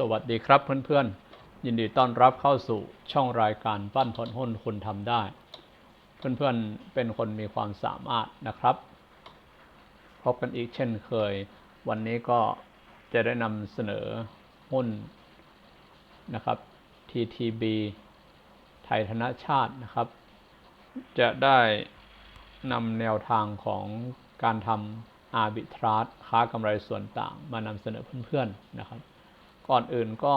สวัสดีครับเพื่อนๆ ยินดีต้อนรับเข้าสู่ช่องรายการปั้นผลหุ้นคุณทำได้ เพื่อนๆเป็นคนมีความสามารถนะครับพบกันอีกเช่นเคย วันนี้ก็จะได้นำเสนอหุ้นนะครับ TTB ไทยธนชาตินะครับ จะได้นำแนวทางของการทำอาร์บิทราค้ากำไรส่วนต่างมานำเสนอเพื่อนๆนะครับ ก่อนอื่นก็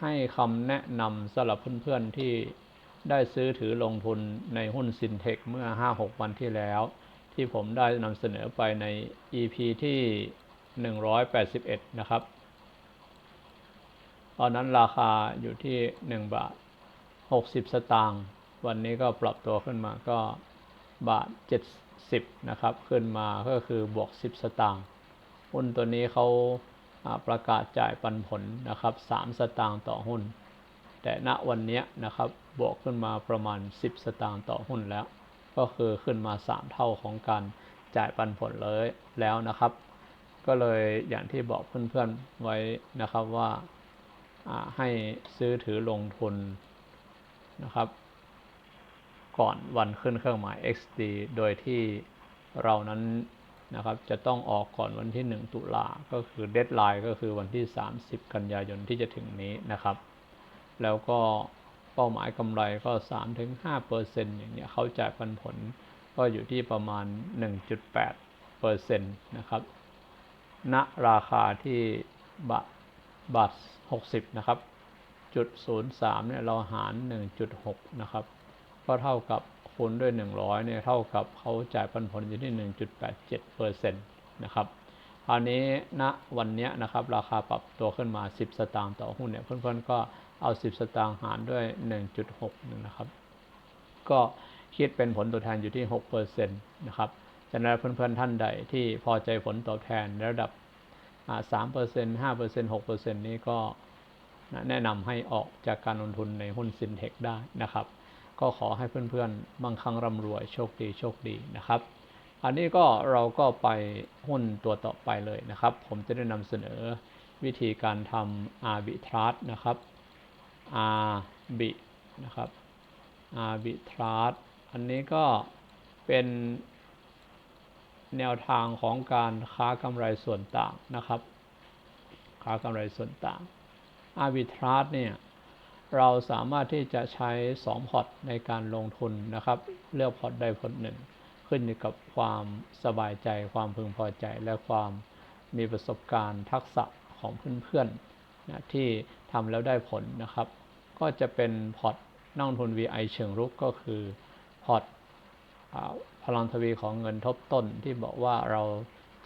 ให้คำแนะนำสำหรับเพื่อนๆที่ได้ซื้อถือลงทุนในหุ้นซินเทคเมื่อ 5-6 วันที่แล้ว ที่ผมได้นำเสนอไปใน EP ที่ 181 นะครับ ตอนนั้นราคาอยู่ที่ 1 บาท 60 สตางค์วันนี้ก็ปรับตัวขึ้นมาก็บาท 70 นะครับ ขึ้นมาก็คือบวก 10 สตางค์หุ้นตัวนี้เขา ประกาศจ่ายปันผลนะครับ3สตางค์ต่อหุ้น แต่ณวันนี้นะครับบวกขึ้นมาประมาณ 10 สตางค์ต่อหุ้นแล้ว ก็คือขึ้นมา 3 เท่าของการจ่ายปันผลเลยแล้วนะครับ ก็เลยอย่างที่บอกเพื่อนๆไว้นะครับว่าให้ซื้อถือลงทุนนะครับ ก่อนวันขึ้นเครื่องหมาย XD โดยที่เรานั้น นะครับจะต้องออกก่อนวันที่ 1 ตุลาก็คือเดทไลน์ก็คือวันที่ 30 กันยายนที่จะถึงนี้นะครับ แล้วก็เป้าหมายกำไรก็ 3-5%อย่างเงี้ยเขาจ่ายปันผลก็อยู่ที่ประมาณ 1.8%นะครับ ณ ราคาที่บาทบาท60 นะครับ จุด 03 เนี่ยเราหาร 1.6 นะครับ ก็เท่ากับ คูณด้วย 100เนี่ยเท่ากับเขาจ่ายปันผลอยู่ที่ 1.87%นะครับคราวนี้ณนะวันนี้นะครับราคาปรับตัวขึ้นมา 10 สตางค์ต่อหุ้นเนี่ยเพื่อนๆก็เอา 10 สตางค์หารด้วย 1.6นะครับ ก็คิดเป็นผลตอบแทนอยู่ที่6%นะครับฉะนั้นเพื่อนๆท่านใดที่พอใจผลตอบแทนระดับ 3% 5% 6%นี้ก็แนะนำให้ออกจากการลงทุนในหุ้นซินเทคได้นะครับ ก็ขอให้เพื่อนๆบางครั้งร่ำรวยโชคดีโชคดีนะครับ อันนี้ก็เราก็ไปหุ้นตัวต่อไปเลยนะครับ ผมจะได้นำเสนอวิธีการทำ arbitrage นะครับ arb นะครับ arbitrage อันนี้ก็เป็นแนวทางของการค้ากำไรส่วนต่างนะครับ ค้ากำไรส่วนต่าง arbitrage เนี่ย เราสามารถที่จะใช้2พอร์ตในการลงทุนนะครับ เลือกพอร์ตใดพอร์ตหนึ่ง ขึ้นอยู่กับความสบายใจ ความพึงพอใจ และความมีประสบการณ์ทักษะของเพื่อนๆนะที่ทำแล้วได้ผลนะครับ ก็จะเป็นพอร์ตนักลงทุน VI เชิงรุกก็คือพอร์ตพลังทวีของเงินทบต้นที่บอกว่าเรา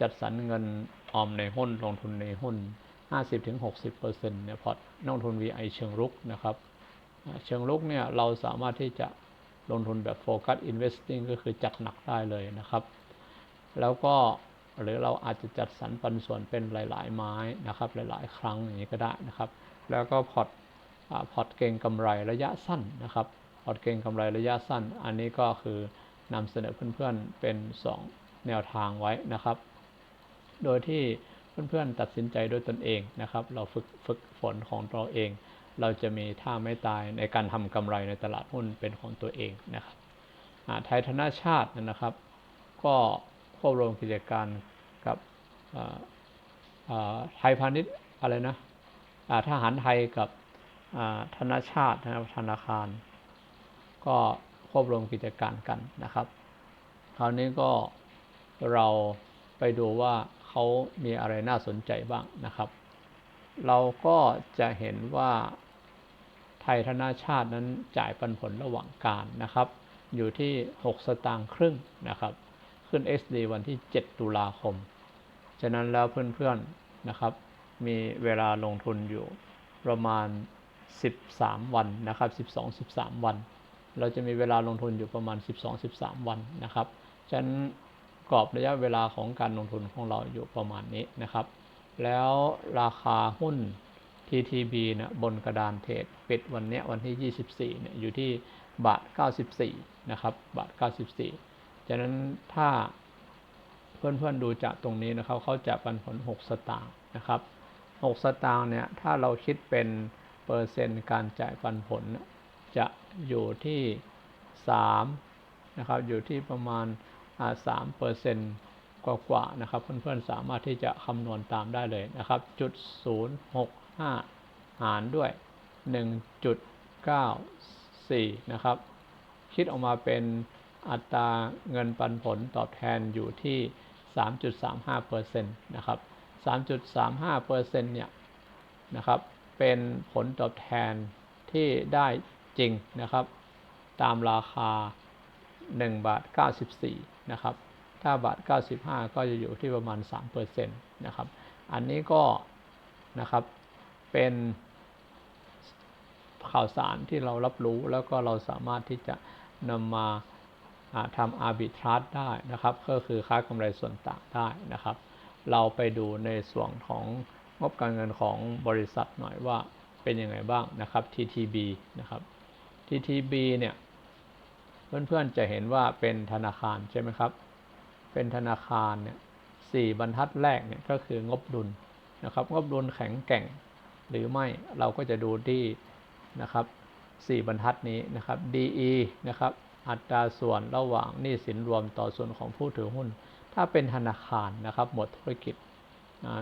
จัดสรรเงินออมในหุ้นลงทุนในหุ้น 50-60%เนี่ยพอร์ตนักลงทุน VI เชิงรุกนะครับเชิงรุกเนี่ยเราสามารถที่จะลงทุนแบบโฟกัสอินเวสติ้งก็คือจัดหนักได้เลยนะครับ แล้วก็หรือเราอาจจะจัดสรรปันส่วนเป็นหลาย ๆ ไม้นะครับ หลาย ๆ ครั้งอย่างนี้ก็ได้นะครับ แล้วก็พอร์ตพอร์ตเก่งกำไรระยะสั้นนะครับ พอร์ตเก่งกำไรระยะสั้น อันนี้ก็คือนำเสนอเพื่อน ๆ เป็น 2 แนวทางไว้นะครับ โดยที่ เพื่อนๆตัดสินใจด้วยตนเองนะครับ เราฝึกฝึกฝนของเราเอง เราจะมีท่าไม่ตายในการทำกำไรในตลาดหุ้นเป็นของตัวเองนะครับไทยธนาชาตินะครับ ก็ควบรวมกิจการกับไทยพาณิชย์อะไรนะทหารไทยกับธนาชาติธนาคาร ก็ควบรวมกิจการกันนะครับ คราวนี้ก็เราไปดูว่า เขามีอะไรน่าสนใจบ้างนะครับ เราก็จะเห็นว่าไทยธนาชาตินั้นจ่ายปันผลระหว่างการนะครับ อยู่ที่ 6 สตางค์ครึ่งนะครับ ขึ้น SD วันที่ 7 ตุลาคม ฉะนั้นแล้วเพื่อนๆนะครับ มีเวลาลงทุนอยู่ประมาณ 13 วันนะครับ 12-13 วัน เราจะมีเวลาลงทุนอยู่ประมาณ 12-13 วันนะครับ ฉะนั้น กรอบระยะเวลาของการลงทุนของเราอยู่ประมาณนี้นะครับ แล้วราคาหุ้น TTB เนี่ยบนกระดานเทรดปิดวันนี้วันที่ 24เนี่ยอยู่ที่บาท 94 นะครับ บาท 94 ฉะนั้นถ้าเพื่อนๆดูจากตรงนี้นะครับเขาจะปันผล 6 สตางค์นะครับ 6 สตางค์เนี่ยถ้าเราคิดเป็นเปอร์เซ็นต์การจ่ายปันผลจะอยู่ที่ 3 นะครับ อยู่ที่ประมาณ สามเปอร์เซ็นต์กว่าๆนะครับ เพื่อนๆสามารถที่จะคำนวณตามได้เลยนะครับจุดศูนย์หารด้วยหนึ่งจุดเก้าสี่นะครับ คิดออกมาเป็นอัตราเงินปันผลตอบแทนอยู่ที่ 3.35%นะครับ 3.35%เนี่ยนะครับเป็นผลตอบแทนที่ได้จริงนะครับ ตามราคา 1 บาท 94 นะครับ ถ้าบาท 95 ก็จะอยู่ที่ประมาณ3%นะครับ อันนี้ก็นะครับเป็นข่าวสารที่เรารับรู้แล้วก็เราสามารถที่จะนำมาทำอาร์บิทรัสได้นะครับ ก็คือค่ากำไรส่วนต่างได้นะครับ เราไปดูในส่วนของงบการเงินของบริษัทหน่อยว่าเป็นยังไงบ้างนะครับ TTB นะครับ TTB เนี่ย เพื่อนๆจะเห็นว่าเป็นธนาคารใช่ไหมครับ เป็นธนาคารเนี่ยสี่บรรทัดแรกเนี่ยก็คืองบดุลนะครับ งบดุลแข็งแกร่ง หรือไม่เราก็จะดูที่นะครับสี่บรรทัดนี้นะครับ DE นะครับอัตราส่วนระหว่างหนี้สินรวมต่อส่วนของผู้ถือหุ้น ถ้าเป็นธนาคารนะครับ หมดธุรกิจ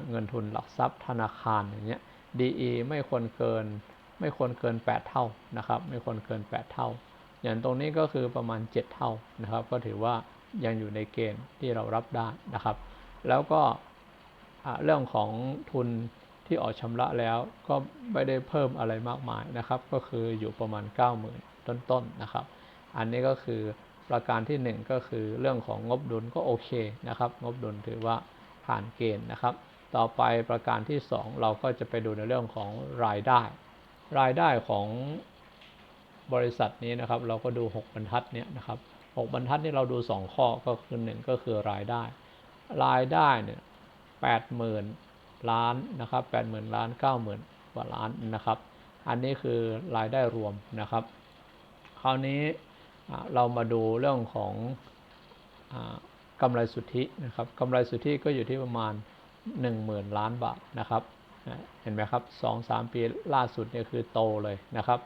เงินทุนหลักทรัพย์ธนาคารอย่างเงี้ย DE ไม่ควรเกินไม่ควรเกิน 8 เท่านะครับ ไม่ควรเกิน 8 เท่า อย่างตรงนี้ก็คือประมาณ 7 เท่านะครับ ก็ถือว่ายังอยู่ในเกณฑ์ที่เรารับได้นะครับ แล้วก็เรื่องของทุนที่ออกชำระแล้วก็ไม่ได้เพิ่มอะไรมากมายนะครับ ก็คืออยู่ประมาณ 90,000 ต้นๆนนะครับ อันนี้ก็คือประการที่ 1 ก็คือเรื่องของงบดุลก็โอเคนะครับ งบดุลถือว่าผ่านเกณฑ์นะครับ ต่อไปประการที่ 2 เราก็จะไปดูในเรื่องของรายได้ รายได้ของ บริษัทนี้นะครับ เราก็ดู 6 บรรทัดเนี่ยนะครับ6บรรทัดนี่เราดู 2 ข้อก็คือ 1 ก็คือรายได้ รายได้เนี่ยแปดหมื่นล้านนะครับแปดหมื่นล้านเก้าหมื่นกว่าล้านนะครับ อันนี้คือรายได้รวมนะครับ คราวนี้เรามาดูเรื่องของกำไรสุทธินะครับกำไรสุทธิก็อยู่ที่ประมาณ 10,000 ล้านบาทนะครับ เห็นไหมครับสองสามปีล่าสุดเนี่ยคือโตเลยนะครับ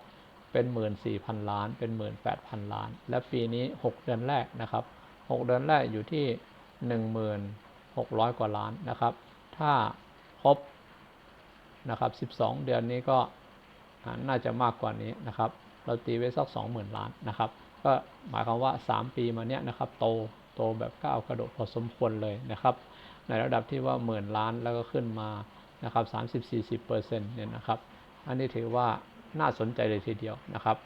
เป็น 14,000 ล้าน เป็น 18,000 ล้าน และปีนี้ 6 เดือนแรกนะครับ 6 เดือนแรกอยู่ที่ 1,600 กว่าล้านนะครับ ถ้าครบนะครับ 12 เดือนนี้ก็น่าจะมากกว่านี้นะครับ เราตีไว้สัก 20,000 ล้านนะครับ ก็หมายความว่า 3 ปีมาเนี้ยนะครับ โต โตแบบก้าวกระโดดพอสมควรเลยนะครับ ในระดับที่ว่าหมื่นล้านแล้วก็ขึ้นมานะครับ 30-40%เนี่ยนะครับ อันนี้ถือว่า น่าสนใจเลยทีเดียวนะครับ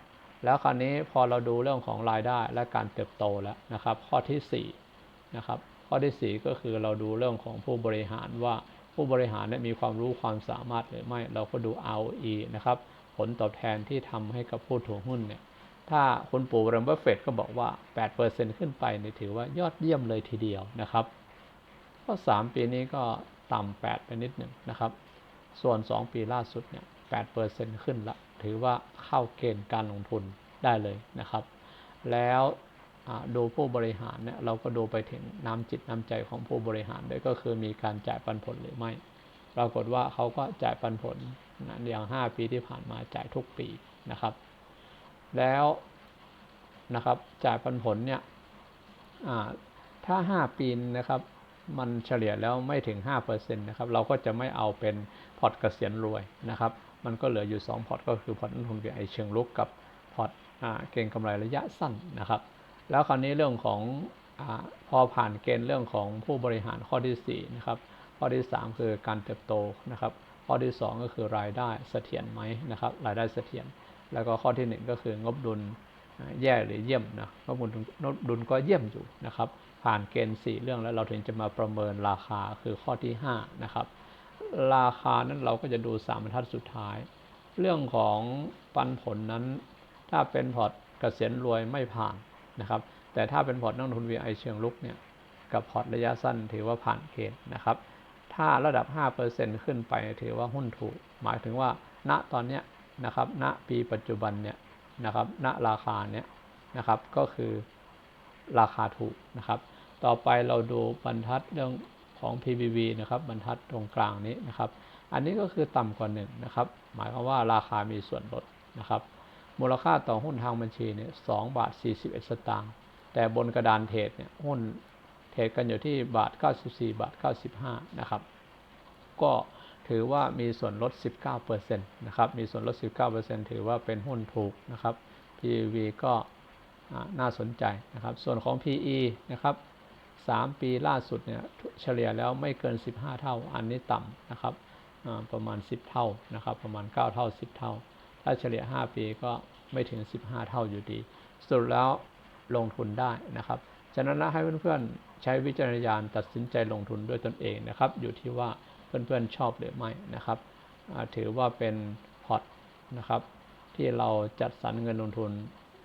แล้วคราวนี้พอเราดูเรื่องของรายได้และการเติบโตแล้วนะครับ ข้อที่4นะครับข้อที่ 4 ก็คือเราดูเรื่องของผู้บริหารว่าผู้บริหารเนี่ยมีความรู้ความสามารถหรือไม่ เราก็ดู ROE นะครับ ผลตอบแทนที่ทำให้กับผู้ถือหุ้นเนี่ย ถ้าคุณปู่เรมเบอร์เฟตก็บอกว่า 8%ขึ้นไปเนี่ยถือว่ายอดเยี่ยมเลยทีเดียวนะครับก็3ปีนี้ก็ต่ำ8ไปนิดหนึ่งนะครับ ส่วน 2 ปีล่าสุดเนี่ย 8%ขึ้นละถือว่าเข้าเกณฑ์การลงทุนได้เลยนะครับ แล้วดูผู้บริหารเนี่ยเราก็ดูไปถึงน้ำจิตน้ำใจของผู้บริหารด้วยก็คือมีการจ่ายปันผลหรือไม่ ปรากฏว่าเขาก็จ่ายปันผลนะอย่าง 5 ปีที่ผ่านมาจ่ายทุกปีนะครับ แล้วนะครับจ่ายปันผลเนี่ยถ้า 5 ปีนะครับมันเฉลี่ยแล้วไม่ถึง5%นะครับเราก็จะไม่เอาเป็นพอร์ตเกษียณรวยนะครับ มันก็เหลืออยู่ 2 พอร์ต ก็คือพอร์ตนักทุนไอเชิงลุกกับพอร์ตเก่งกำไรระยะสั้นนะครับ แล้วคราวนี้เรื่องของอพอผ่านเกณฑ์เรื่องของผู้บริหารข้อที่4นะครับข้อที่ 3 คือการเติบโตนะครับ ข้อที่ 2 ก็คือรายได้เสถียรไหมนะครับ รายได้เสถียรแล้วก็ข้อที่ 1 ก็คืองบดุลแย่หรือเยี่ยมนะงบดุลก็เยี่ยมอยู่นะครับ ผ่านเกณฑ์ 4 เรื่องแล้วเราถึงจะมาประเมินราคาคือข้อที่5นะครับ ราคานั้นเราก็จะดู3บรรทัดสุดท้าย เรื่องของปันผลนั้น ถ้าเป็นพอร์ตเกษียณรวยไม่ผ่านนะครับ แต่ถ้าเป็นพอร์ตนักทุน VI เชิงลุกเนี่ยกับพอร์ตระยะสั้นถือว่าผ่านเกณฑ์นะครับ ถ้าระดับ 5%ขึ้นไปถือว่าหุ้นถูก หมายถึงว่า ณตอนนี้นะครับ ณปีปัจจุบันเนี่ยนะครับณราคาเนี่ยนะครับก็คือราคาถูกนะครับ ต่อไปเราดูบรรทัดเรื่อง ของ P/B นะครับบรรทัดตรงกลางนี้นะครับ อันนี้ก็คือต่ำกว่าหนึ่งนะครับ หมายความว่าราคามีส่วนลดนะครับ มูลค่าต่อหุ้นทางบัญชีเนี่ยสองบาทสี่สิบเอ็ดสตางค์ แต่บนกระดานเทรดเนี่ยหุ้นเทรดกันอยู่ที่บาท 94 บาท 95 นะครับ ก็ถือว่ามีส่วนลด 19%นะครับ มีส่วนลด 19%ถือว่าเป็นหุ้นถูกนะครับ PV ก็น่าสนใจนะครับ ส่วนของ PE นะครับ 3 ปีล่าสุดเนี่ยเฉลี่ยแล้วไม่เกิน 15 เท่า อันนี้ต่ำนะครับประมาณ 10 เท่านะครับ ประมาณ 9 เท่า 10 เท่า ถ้าเฉลี่ย 5 ปีก็ไม่ถึง 15 เท่าอยู่ดีสุดแล้วลงทุนได้นะครับฉะนั้นแล้วให้เพื่อนๆใช้วิจารณญาณตัดสินใจลงทุนด้วยตนเองนะครับ อยู่ที่ว่าเพื่อนๆชอบหรือไม่นะครับถือว่าเป็นพอร์ตนะครับ ที่เราจัดสรรเงินลงทุน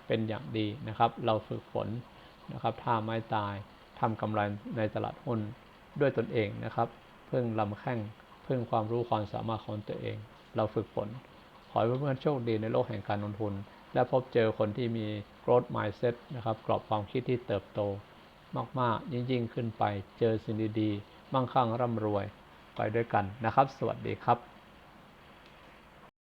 เป็นอย่างดีนะครับ เราฝึกฝนนะครับท่าไม้ตาย ทำกำไรในตลาดหุ้นด้วยตนเองนะครับ เพิ่งลำแข้งเพิ่งความรู้ความสามารถของตัวเอง เราฝึกฝน ขอให้เพื่อนๆโชคดีในโลกแห่งการลงทุน และพบเจอคนที่มี growth mindset นะครับ กรอบความคิดที่เติบโต มากๆ ยิ่งๆ ขึ้นไป เจอสิ่งดีๆ มั่งคั่งร่ำรวย ไปด้วยกันนะครับ สวัสดีครับ